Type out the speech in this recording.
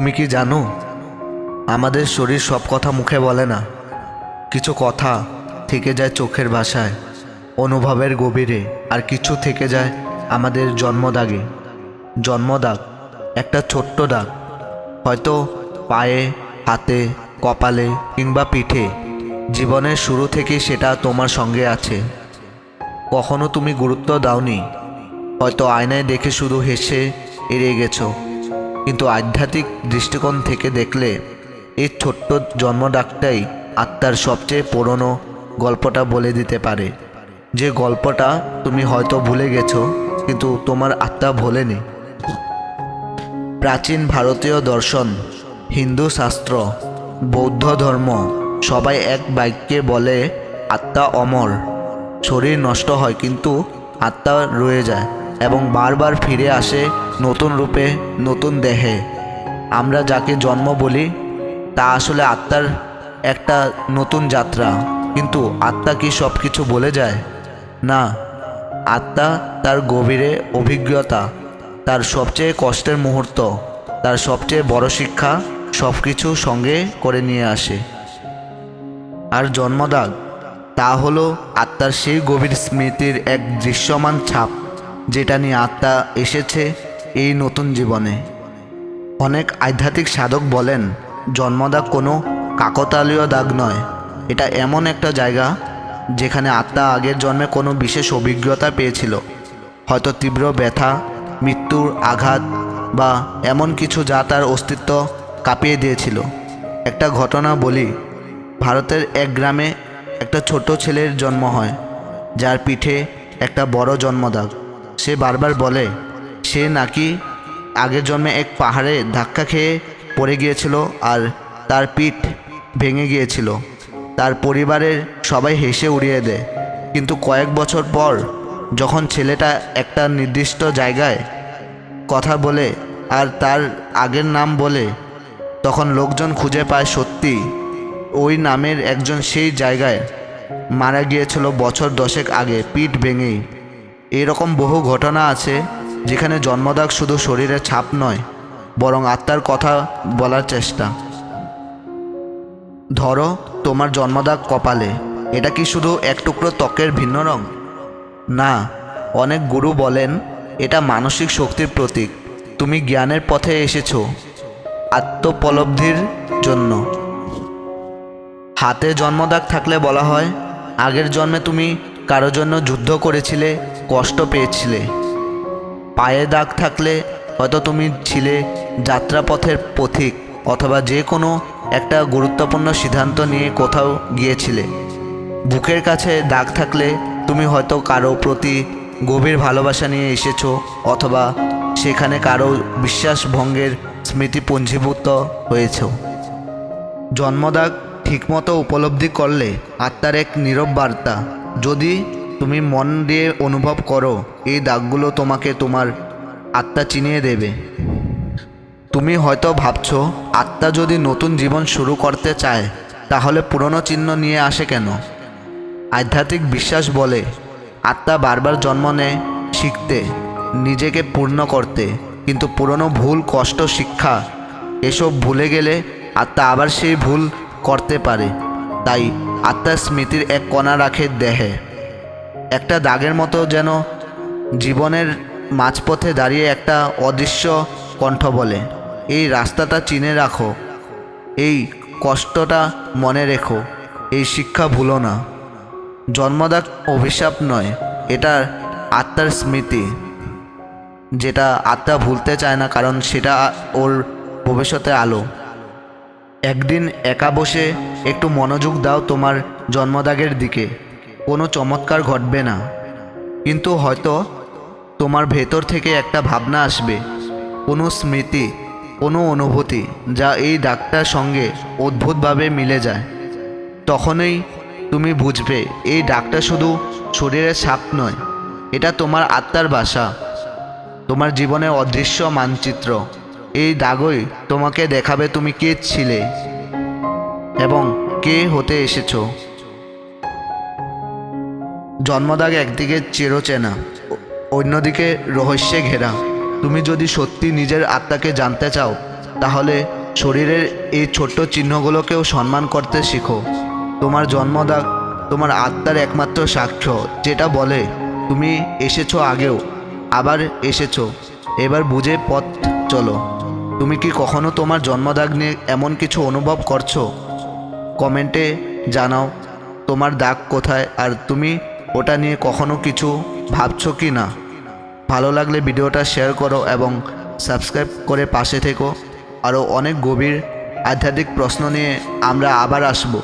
তুমি কি জানো? আমাদের শরীর সব কথা মুখে বলে না। কিছু কথা থেকে যায় চোখের ভাষায়, অনুভবের গভীরে, আর কিছু থেকে যায় আমাদের জন্মদাগে। জন্মদাগ, একটা ছোট্ট দাগ। হয়তো পায়ে, হাতে, কপালে কিংবা পিঠে। জীবনের শুরু থেকে সেটা তোমার সঙ্গে আছে। কখনো তুমি গুরুত্ব দাওনি। হয়তো আয়নায় দেখে শুধু হেসে এড়িয়ে গেছো। কিন্তু আধ্যাত্মিক দৃষ্টিকোণ থেকে দেখলে এই ছোট্ট জন্মডাকটাই আত্মার সবচেয়ে পুরনো গল্পটা বলে দিতে পারে। যে গল্পটা তুমি হয়তো ভুলে গেছো, কিন্তু তোমার আত্মা ভোলেনি। প্রাচীন ভারতীয় দর্শন, হিন্দু শাস্ত্র, বৌদ্ধ ধর্ম, সবাই এক বাক্যে বলে, আত্মা অমর। শরীর নষ্ট হয়, কিন্তু আত্মা রয়ে যায় এবং বারবার ফিরে আসে নতুন রূপে, নতুন দেহে। আমরা যাকে জন্ম বলি, তা আসলে আত্মার একটা নতুন যাত্রা। কিন্তু আত্মা কি সব কিছু বলে যায়? না। আত্মা তার গভীরে অভিজ্ঞতা, তার সবচেয়ে কষ্টের মুহূর্ত, তার সবচেয়ে বড় শিক্ষা সব কিছু সঙ্গে করে নিয়ে আসে। আর জন্মদাগ, তা হলো আত্মার সেই গভীর স্মৃতির এক দৃশ্যমান ছাপ, যেটা নিয়ে আত্মা এসেছে এই নতুন জীবনে। অনেক আধ্যাত্মিক সাধক বলেন, জন্মদাগ কোনো কাকতালীয় দাগ নয়। এটা এমন একটা জায়গা যেখানে আত্মা আগের জন্মে কোনো বিশেষ অভিজ্ঞতা পেয়েছিল। হয়তো তীব্র ব্যথা, মৃত্যুর আঘাত বা এমন কিছু যা তার অস্তিত্ব কাঁপিয়ে দিয়েছিল। একটা ঘটনা বলি, ভারতের এক গ্রামে একটা ছোট ছেলের জন্ম হয়, যার পিঠে একটা বড় জন্মদাগ। সে বারবার বলে সে নাকি আগের জন্মে এক পাহাড়ে ধাক্কা খেয়ে পড়ে গিয়েছিল আর তার পিঠ ভেঙে গিয়েছিল। তার পরিবারের সবাই হেসে উড়িয়ে দেয়। কিন্তু কয়েক বছর পর যখন ছেলেটা একটা নির্দিষ্ট জায়গায় কথা বলে আর তার আগের নাম বলে, তখন লোকজন খুঁজে পায় সত্যি ওই নামের একজন সেই জায়গায় মারা গিয়েছিল বছর দশেক আগে, পিঠ ভেঙেই। এরকম বহু ঘটনা আছে যেখানে জন্মদাগ শুধু শরীরের ছাপ নয়, বরং আত্মার কথা বলার চেষ্টা। ধরো, তোমার জন্মদাগ কপালে, এটা কি শুধু এক টুকরো ত্বকের ভিন্ন রং? না, অনেক গুরু বলেন, এটা মানসিক শক্তির প্রতীক। তুমি জ্ঞানের পথে এসেছ, আত্মপলব্ধির জন্য। হাতে জন্মদাগ থাকলে বলা হয়, আগের জন্মে তুমি কারও জন্য যুদ্ধ করেছিলে, কষ্ট পেয়েছিলে। পায়ে দাগ থাকলে হয়তো তুমি ছিলে যাত্রাপথের পথিক অথবা যে কোনো একটা গুরুত্বপূর্ণ সিদ্ধান্ত নিয়ে কোথাও গিয়েছিলে। বুকের কাছে দাগ থাকলে তুমি হয়তো কারও প্রতি গভীর ভালোবাসা নিয়ে এসেছ অথবা সেখানে কারও বিশ্বাস ভঙ্গের স্মৃতি পুঞ্জীভূত হয়েছো। জন্মদাগ ঠিকমতো উপলব্ধি করলে আত্মার এক নীরব বার্তা, যদি তুমি মন দিয়ে অনুভব করো, এই দাগগুলো তোমাকে তোমার আত্মা চিনিয়ে দেবে। তুমি হয়তো ভাবছ, আত্মা যদি নতুন জীবন শুরু করতে চায়, তাহলে পুরনো চিহ্ন নিয়ে আসে কেন? আধ্যাত্মিক বিশ্বাস বলে, আত্মা বারবার জন্ম নেয় শিখতে, নিজেকে পূর্ণ করতে। কিন্তু পুরনো ভুল, কষ্ট, শিক্ষা, এসব ভুলে গেলে আত্মা আবার সেই ভুল করতে পারে। তাই আত্মার স্মৃতির এক কণা রাখে দেহে। একটা দাগের মতো যেন জীবনের মাঝপথে দাঁড়িয়ে একটা অদৃশ্য কণ্ঠ বলে, এই রাস্তাটা চিনে রাখো, এই কষ্টটা মনে রেখো, এই শিক্ষা ভুলো না। জন্মদাগ অভিশাপ নয়, এটা আত্মার স্মৃতি। যেটা আত্মা ভুলতে চায় না, কারণ সেটা ওর ভবিষ্যতে আলো। একদিন একা বসে একটু মনোযোগ দাও তোমার জন্মদাগের দিকে। কোনো চমৎকার ঘটবে না। কিন্তু হয়তো তোমার ভেতর থেকে একটা ভাবনা আসবে, কোনো স্মৃতি, কোনো অনুভূতি যা এই ডাকটার সঙ্গে অদ্ভুতভাবে মিলে যায়। তখনই তুমি বুঝবে, এই ডাকটা শুধু শরীরের সাপ নয়, এটা তোমার আত্মার বাসা তোমার জীবনের অদৃশ্য মানচিত্র, এই দাগই তোমাকে দেখাবে তুমি কে ছিলে এবং কে হতে এসেছ। জন্মদাগ একদিকে চিরচেনা, অন্যদিকে রহস্যে ঘেরা। তুমি যদি সত্যি নিজের আত্মাকে জানতে চাও, তাহলে শরীরের এই ছোট্ট চিহ্নগুলোকেও সম্মান করতে শিখো। তোমার জন্মদাগ তোমার আত্মার একমাত্র সাক্ষ্য, যেটা বলে, তুমি এসেছ আগেও, আবার এসেছ, এবার বুঝে পথ চলো। তুমি কি কখনো তোমার জন্মদাগ নিয়ে এমন কিছু অনুভব করছ? কমেন্টে জানাও, তোমার দাগ কোথায়, আর তুমি ওটা নিয়ে কখনো কিছু ভাবছ কি না? ভালো লাগলে ভিডিওটা শেয়ার করো এবং সাবস্ক্রাইব করে পাশে থেকো। আরও অনেক গভীর আধ্যাত্মিক প্রশ্ন নিয়ে আমরা আবার আসব।